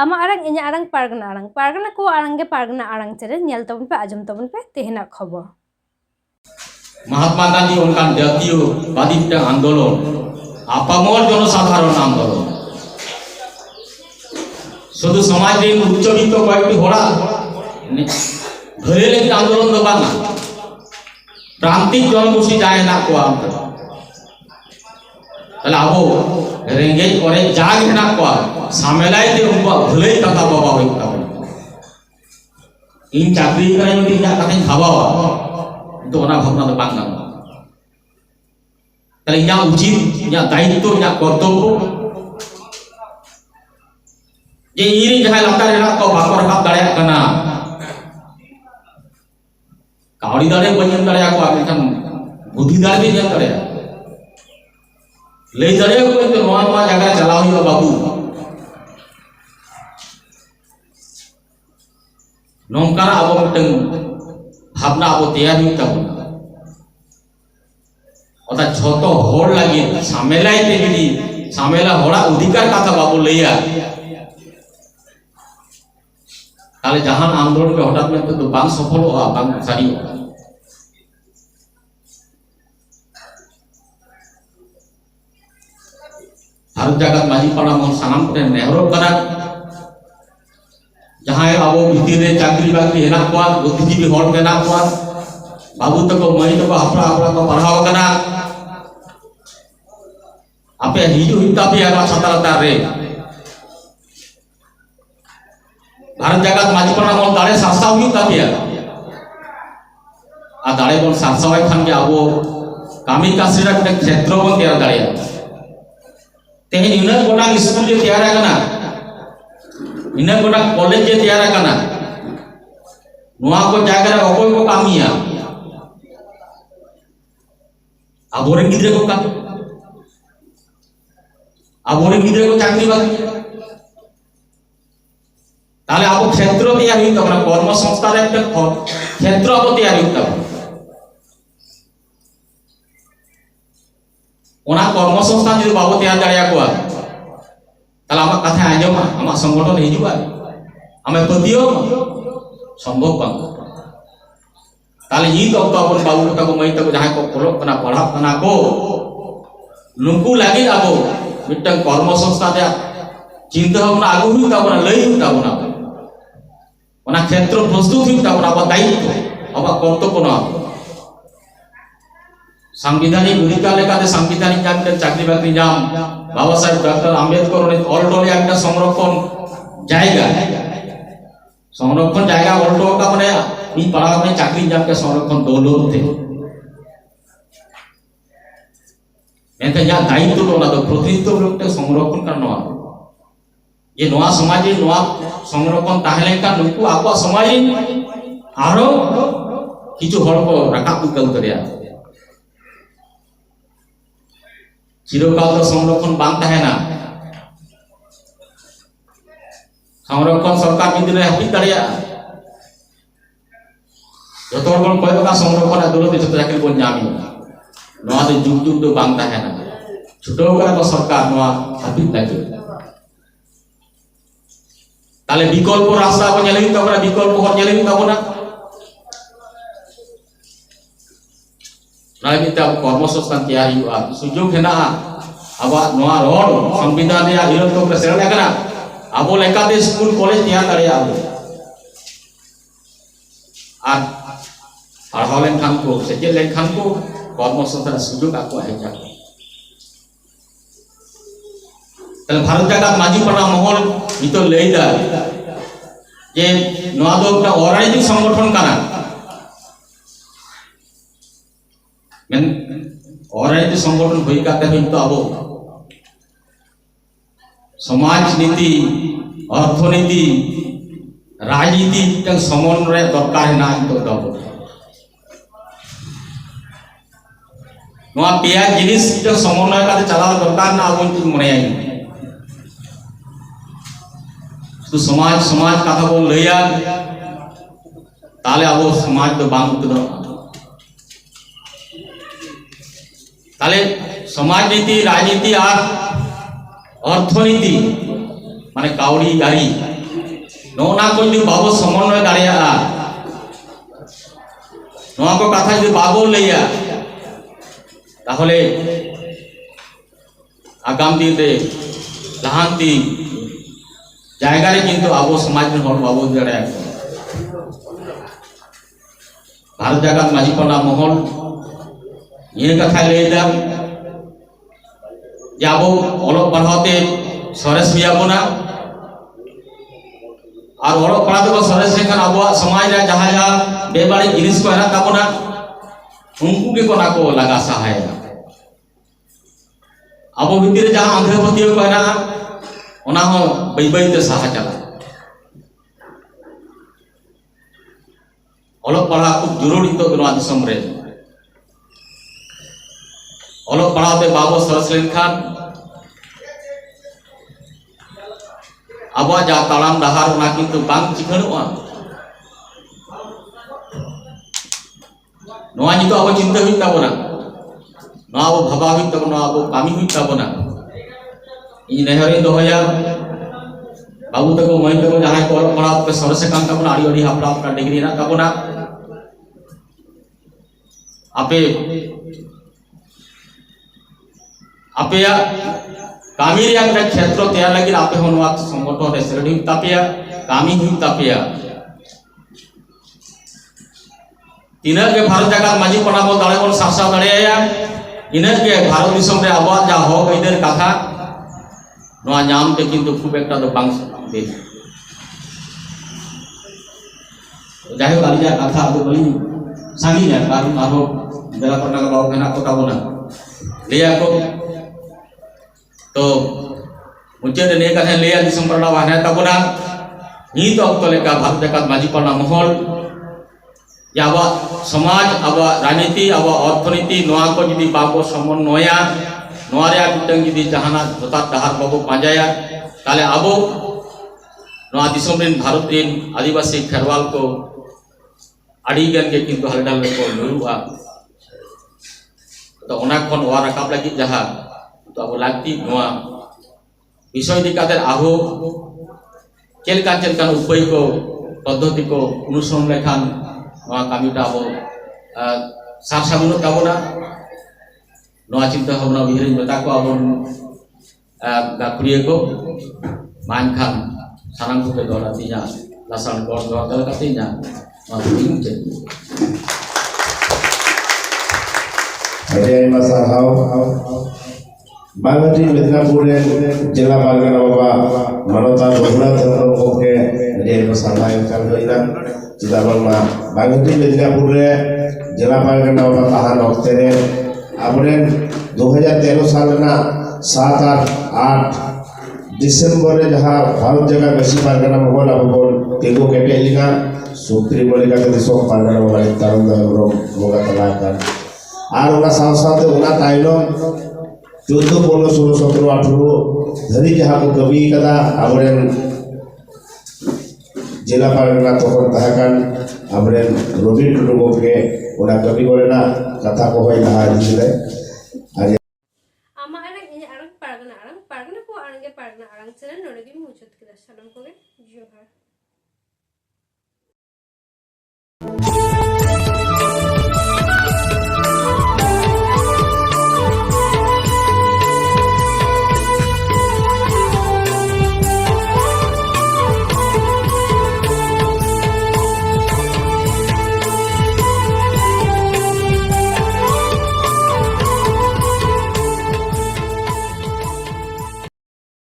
ᱟᱢᱟᱜ ᱟᱲᱟᱝ ᱤᱧᱟᱹᱜ ᱟᱲᱟᱝ ᱯᱟᱨᱜᱟᱱᱟ ᱟᱲᱟᱝ ᱯᱟᱨᱜᱟᱱᱟ ᱠᱚ ᱟᱲᱟᱝ ᱜᱮ ᱯᱟᱨᱜᱟᱱᱟ ᱟᱲᱟᱝ ᱪᱮᱨᱮ ᱧᱮᱞ ᱛᱟᱵᱚᱱ ᱯᱮ ᱟᱸᱡᱚᱢ ᱛᱟᱵᱚᱱ ᱯᱮ ᱛᱮᱦᱮᱧᱟᱜ ᱠᱷᱚᱵᱚᱨ মহাত্মা গান্ধী ওনকার জাতীয় বাদিতা আন্দোলন আপামর জনসাধারণ আন্দোলন শুধু সমাজে উচ্চবিত্ত কয়েকটি হরা ধরে লেগে আন্দোলন দোকান না প্রান্তিক জনগোষ্ঠী যায় না কো তাহলে আবো রেঙ্গেজ করে জাগ না কো সামেলাইতে ভুলেই কথা বাবা হইতে হবে ইন চাকরি করে যদি যা কথা খাওয়া ওনা ভাবনা তো বাংলানো তাহলে ইয়া উচিত, ইয়া দায়িত্ব, ইয়া কর্তব্য। যে ইরি যাহা লাতার হেলা তো বাকর হাত দাঁড়ায় কানা কাউড়ি দাঁড়ে বঞ্জন দাঁড়ায় কো আগে কান বুদ্ধি দাঁড়ে বি দাঁড়ায় ᱞᱟᱹᱭ ᱫᱟᱲᱮᱭᱟᱠᱚ ᱠᱟᱱᱟ ᱱᱚᱣᱟ ᱱᱚᱣᱟ ᱡᱟᱭᱜᱟ ᱨᱮ ᱪᱟᱞᱟᱣ ᱦᱩᱭᱩᱜᱼᱟ ᱵᱟᱹᱵᱩ ᱱᱚᱝᱠᱟᱱᱟᱜ ᱟᱵᱚ ᱢᱤᱫᱴᱟᱝ स्थापना अब तैयार हुई तब अर्थात जत हर लागिए सामेल सामेल अधिकार कथा बाबू लैया ताले जहाँ आंदोलन के हटात में तो बांग सफल होगा बांग सारी होगा भारत जगत माजी पड़ा मोर सामान को नेहरू करा ᱟᱵᱚ ᱵᱷᱤᱛᱤᱨ ᱨᱮ ᱪᱟᱹᱠᱨᱤ ᱵᱟᱹᱠᱨᱤ ᱦᱮᱱᱟᱜ ᱠᱚᱣᱟ ᱵᱩᱫᱽᱫᱷᱤᱡীᱵী ᱦᱚᱲ ᱢᱮᱱᱟᱜ ᱠᱚᱣᱟ ᱵᱟᱹᱵᱩ ᱛᱟᱠᱚ ᱢᱟᱹᱭ ᱛᱟᱠᱚ ᱦᱟᱯᱲᱟ ᱦᱟᱯᱲᱟ ᱠᱚ ᱯᱟᱲᱦᱟᱣ ᱟᱠᱟᱱᱟ ᱟᱯᱮ ᱦᱤᱡᱩᱜ ᱦᱩᱭᱩᱜ ᱛᱟᱯᱮᱭᱟ ᱱᱚᱣᱟ ᱪᱷᱟᱛᱟ ᱞᱟᱛᱟᱨ ᱨᱮ ᱵᱷᱟᱨᱚᱛ ᱡᱟᱠᱟᱛ ᱢᱟᱹᱡᱷᱤ ᱯᱟᱲᱟ ᱵᱚᱱ ᱫᱟᱲᱮ ᱥᱟᱨᱥᱟᱣ ᱦᱩᱭᱩᱜ ᱛᱟᱯᱮᱭᱟ ᱟᱨ ᱫᱟᱲᱮ ᱵᱚᱱ ᱥᱟᱨᱥᱟᱣᱟᱭ ᱠᱷᱟᱱ ᱜᱮ ᱟᱵᱚ ᱠᱟᱹᱢᱤ ᱠᱟᱹᱥᱱᱤ ᱨᱮ ᱢᱤᱫᱴᱟᱝ ᱠᱷᱮᱛᱨᱚ ᱵᱚᱱ ᱛᱮᱭᱟᱨ ᱫᱟᱲᱮᱭᱟᱜᱼᱟ ᱛᱮᱦᱮᱧ ᱩᱱᱟᱹᱜ ᱜᱚᱴᱟᱝ ᱥᱠᱩᱞ ᱡᱮ ᱛᱮᱭᱟᱨ ᱟᱠᱟᱱᱟ ᱤᱱᱟᱹ ᱜᱚᱴᱟ ᱠᱚᱞᱮᱡᱽ ᱮ ᱛᱮᱭᱟᱨ ᱟᱠᱟᱱᱟ ᱱᱚᱣᱟ ᱠᱚ ᱡᱟᱭᱜᱟ ᱚᱠᱚᱭ ᱠᱚ ᱠᱟᱹᱢᱤᱭᱟ ᱟᱵᱚᱨᱮᱱ ᱜᱤᱫᱽᱨᱟᱹ ᱠᱚ ᱠᱟᱹᱢᱤ আবরে গিদ্রে কো চাকরি বাকরি। তাহলে আবো ক্ষেত্র তৈরি হইতে হবে কর্মসংস্থার একটা ক্ষেত্র আবো তৈরি হইতে হবে। ওনা কর্মসংস্থান যদি বাবো তৈরি দাঁড়িয়ে কোয়া তাহলে আমার কথা আঁজমা আমার সংগঠন হিজুবা আমি পতিও সম্ভব বাং তাহলে ই তো তো আপন বাবু তাকে মাই তাকে যাহাই কো পড়ক কানা পড়াক কানা কো। নুকু লাগি আবো মিট্টাং কর্মসংস্থা দে চিন্তা ভাবনা আগু হুই তাবনা লই হুই তাবনা ওনা ক্ষেত্র প্রস্তুত হুই তাবনা আবার দায়িত্ব, আবার কর্তব্য না। সাংবিধানিক অধিকার লেখাতে সাংবিধানিক যাদের চাকরি বাকরি যান বাবা সাহেব ডক্টর আম্বেদকরের অলটলে একটা সংরক্ষণ জায়গা। সংরক্ষণ জায়গা, অল্টো का মানে এই পাড়া में চাকরি যাকে সংরক্ষণ দৌলো হতে মেনতে যা দায়িত্ব তোলা তো প্রতিনিধিত্ব লোকটা সংরক্ষণ কারণ নয় যে নয়া সমাজে নয়া সংরক্ষণ, তাহলে কা নুকু আপা সমাজে আরও কিছু হড়ক রাখা উকাল করিয়া। চিরকাল তো সংরক্ষণ বান থাকে না। সংরক্ষণ সরকার যদি হাফিজ দাঁড়িয়া যত রকম কয় টাকা সংরক্ষণ আদালতে যত চাকরি বন জামি নয়া যুগ যুগ তো বান থাকে না। ছুটেও করে তো সরকার নয়া হাফিজ লাগে তাহলে বিকল্প রাস্তা আবার নেলেই তো আমরা, বিকল্প হর নেলেই তো না ᱱᱚᱣᱟ ᱢᱤᱫᱴᱮᱱ ᱟᱵᱚ ᱠᱚᱨᱢᱚᱥᱚᱝᱥᱛᱷᱟᱱ ᱛᱮᱭᱟᱨ ᱦᱩᱭᱩᱜᱼᱟ ᱥᱩᱡᱳᱜᱽ ᱦᱮᱱᱟᱜᱼᱟ ᱟᱵᱚᱣᱟᱜ ᱱᱚᱣᱟ ᱨᱚᱲ ᱥᱚᱝᱵᱤᱫᱷᱟᱱ ᱨᱮᱭᱟᱜ ᱦᱤᱨᱚᱛᱚᱠ ᱨᱮ ᱥᱮᱞᱮᱫ ᱟᱠᱟᱱᱟ ᱟᱵᱚ ᱞᱮᱠᱟᱛᱮ ᱥᱠᱩᱞ ᱠᱚᱞᱮᱡᱽ ᱛᱮᱭᱟᱨ ᱫᱟᱲᱮᱭᱟᱜᱼᱟ ᱵᱚ ᱟᱨ ᱯᱟᱲᱦᱟᱣ ᱞᱮᱱᱠᱷᱟᱱ ᱠᱚ ᱥᱮᱪᱮᱫ ᱞᱮᱱᱠᱷᱟᱱ ᱠᱚ কর্মসংস্থানের সুযোগ আকু হয়ে যাবে তাহলে ভারত জায়গা মাঝিপাড়া মহল নিত লেইদা যে নয়া দো একটা অরাজনৈতিক সংগঠন কানা अरैध संगठन भैया अब समाज नीति, अर्थनीति, राजनीति समन्वय दरकार पे जिन समन्वय चला दरकार मन तो समाज समाज कथा बो लिया समाज तो बात তাহলে সমাজনীতি, রাজনীতি আর অর্থনীতি মানে কাউরি গাড়ি। নোনা করে যদি বাবু সমন্বয় দাঁড়িয়ে নোয়া কো কথা যদি বাবু লইয়া, তাহলে আগাম দিনে লাহান্তি জায়গায় কিন্তু আবু সমাজ হল বাবু দাঁড়ায় ভারত জাগাত মাঝিপনা মহল ये कथा लेदा যাব অলোক পড়াতে সরেশ বিয়াবোনা আর অলোক পড়াতে সরেশ এখান আবহাওয়া সমাজ রা যাহা যাহা, বেবাড়ি জিনিস কো এরা তাবোনা উনকু কে কোনা কো লাগা সহায় আবো ভিতরে যাহা আন্ধ্রপতি কো এরা ওনা হো বৈবৈতে সাহা চালা। অলোক পড়া খুব জরুরি তো দিসম রে ᱱᱤᱛᱚᱜ ᱫᱚ ᱱᱚᱣᱟ ᱫᱤᱥᱚᱢ ᱨᱮ ᱚᱞᱚᱜ ᱯᱟᱲᱦᱟᱣ ᱛᱮ ᱵᱟᱵᱚ ᱥᱚᱨᱮᱥ ᱞᱮᱱᱠᱷᱟᱱ ᱟᱵᱚᱣᱟᱜ ᱡᱟ ᱛᱟᱲᱟᱢ ᱰᱟᱦᱟᱨ ᱚᱱᱟ ᱠᱤᱱᱛᱩ ᱵᱟᱝ ᱪᱤᱠᱟᱹᱲᱚᱜᱼᱟ ᱱᱚᱣᱟ ᱱᱤᱛᱚᱜ ᱟᱵᱚ ᱪᱤᱱᱛᱟᱹ ᱦᱩᱭᱩᱜ ᱛᱟᱵᱚᱱᱟ ᱱᱚᱣᱟ ᱟᱵᱚ ᱵᱷᱟᱵᱟᱣ ᱦᱩᱭᱩᱜ ᱛᱟᱵᱚᱱᱟ ᱱᱚᱣᱟ ᱟᱵᱚ ᱠᱟᱹᱢᱤ ᱦᱩᱭᱩᱜ ᱛᱟᱵᱚᱱᱟ ᱤᱧ ᱱᱮᱦᱚᱨᱤᱧ ᱫᱚᱦᱚᱭᱟ ᱵᱟᱵᱩ ᱛᱟᱠᱚ ᱢᱟᱹᱭ ᱛᱟᱠᱚ ᱡᱟᱦᱟᱸᱭ ᱠᱚ ᱚᱞᱚᱜ ᱯᱟᱲᱦᱟᱣ ᱛᱮ ᱥᱚᱨᱮᱥ ᱟᱠᱟᱱ ᱛᱟᱵᱚᱱᱟ ᱟᱹᱰᱤ ᱟᱹᱰᱤ ᱦᱟᱯᱲᱟᱢ ᱦᱟᱯᱲᱟᱢ ᱰᱤᱜᱽᱨᱤ ᱦᱮᱱᱟᱜ ᱛᱟᱵᱚᱱᱟ ᱟᱯᱮ ᱟᱯᱮᱭᱟᱜ ᱠᱟᱹᱢᱤ ᱨᱮᱭᱟᱜ આપેયા કામી આપણે ક્ષેત્રો ત્યાં લાગી આપે હોનવા સંગઠન રેસરડી તાપિયા કામી હિ તાપિયા ઇનર કે ભારત જાગા માજી પડાબો દાડે ᱵᱚᱱ સાસા દાડે આયા ઇનર કે ભારત દિશમ રે આવાજ જા હો ઇનર કાથા নোয়া নামতে কিন্তু খুব একটা তো বাংশ বেশ যাই হোক আমি ᱠᱟᱛᱷᱟ ᱟᱫᱚ ᱵᱟᱹᱞᱤᱧ বলি জানি না কারণ আরও জেলা কর্ণাটক কথা বলা লেয়া ಮುಂಚೆನೆ ನೇಕಾನೆ ಲೇಯ ಸಂಪರ್ಣ ವಾಹನ ತಗುನ ನೀತು ಅಕ್ತಲೇಕ ಭಾಗದೇಕ ಮಾಜಿಪರ್ಣ ಮಹಲ್ আবা সমাজ, আবা রাজনীতি, আবা অর্থনীতি, নয়াকো যদি বাবো সমন্বয়া নয়ারে মিটং যদি জাহানা যথার ডাহার বাবো পাঁজায়া তাহলে আবো নয়া দিশম রিন ভারত রিন আদিবাসী খেরওয়াল কো আড়িগান কে কিন্তু হালডাল কো লুরুয়া। তো ওনা কোন ওয়া রাকাব লাগি জাহা તો લાગતી નોવા વિષય દિકાদের আহো કેલકા ચેલકા ઉપાય કો પદ્ધતિ કો অনুসন্ধান নয়া কামিটা আবো সার সামনো কামনা নয়া চিন্তা ভাবনা বিহরিং মেতা কো আবো গাকুরিয়ে কো মান খান সানাম কোকে দরা দিনা লাসান গড় দরা দরা কাতিনা নয়া বিহরিং চেন Ada yang masalah, বাংলাদেশ মেদিনীপুরের জেলা বাগানা বাবা, ভারতার রঘুনাথ চন্দ্রকে সাহায্য হইলাম। চিন্তা ভাবনা বাংলাদেশ মেদিনীপুরে জেলা বাগানা বাবা তাহার অক্তেরে আপনার দু হাজার তেরো সাল না, সাত আট আট ডিসেম্বরে যাহা ভারত জায়গা বেশি পারগানা মহল আবহল তেগো কেটে এলিনা সুপ্রি বলিকাতে দেশ পারগানা মহল তারন্দ মোগা তালাকার আর ওনা সাথে সাথে ওনা তাইলম চোদ্দ, পনেরো, ষোলো, সতেরো, আঠেরো ধরি যাহাকে কবি কাদা, আমরেন জেলা পারেনা তখন তাহাকান, আমরেন রবীন্দ্র টুডুকে ওরা কবি করে না, কথা কবাই তাহা দিয়েছিলেন আর আরং পারগানা, আরং আরং ছিলেন কিদা সালাম করে জোহার।